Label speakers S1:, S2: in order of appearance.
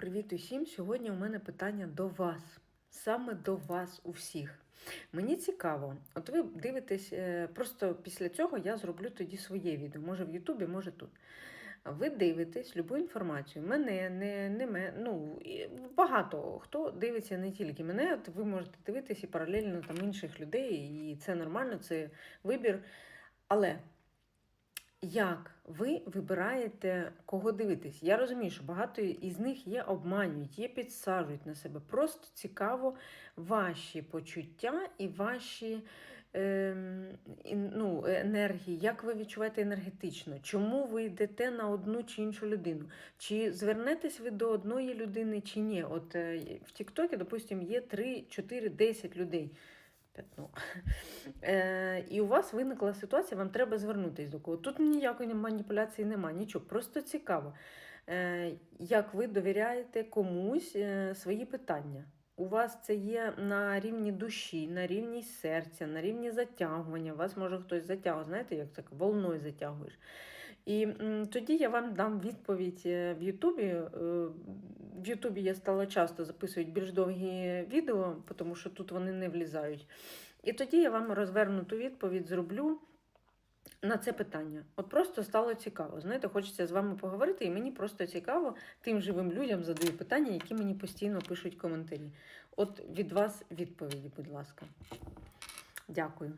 S1: Привіт усім! Сьогодні у мене питання до вас. Саме до вас у всіх. Мені цікаво, от ви дивитесь, е, просто після цього я зроблю тоді своє відео, може в Ютубі, може тут. Ви дивитесь любу інформацію. Мене, не, не мене, ну, багато хто дивиться не тільки мене, от ви можете дивитись і паралельно там інших людей, і це нормально, це вибір. Але як ви вибираєте, кого дивитись? Я розумію, що багато із них є обманюють, є підсаджують на себе. Просто цікаво ваші почуття і ваші і, ну, енергії, як ви відчуваєте енергетично, чому ви йдете на одну чи іншу людину? Чи звернетесь ви до одної людини, чи ні? От е, в Тіктокі, допустимо, є 3, 4, 10 людей. П'ятно. Е, і у вас виникла ситуація, вам треба звернутися до кого. Тут ніякої маніпуляції немає, нічого. Просто цікаво, е, як ви довіряєте комусь е, свої питання. У вас це є на рівні душі, на рівні серця, на рівні затягування. Вас може хтось затягує, знаєте, як так волною затягуєш. І м, тоді я вам дам відповідь е, в Ютубі. Е, В Ютубі я стала часто записувати більш довгі відео, тому що тут вони не влізають. І тоді я вам розвернуту відповідь зроблю на це питання. От просто стало цікаво. Знаєте, хочеться з вами поговорити, і мені просто цікаво тим живим людям задаю питання, які мені постійно пишуть коментарі. От від вас відповіді, будь ласка. Дякую.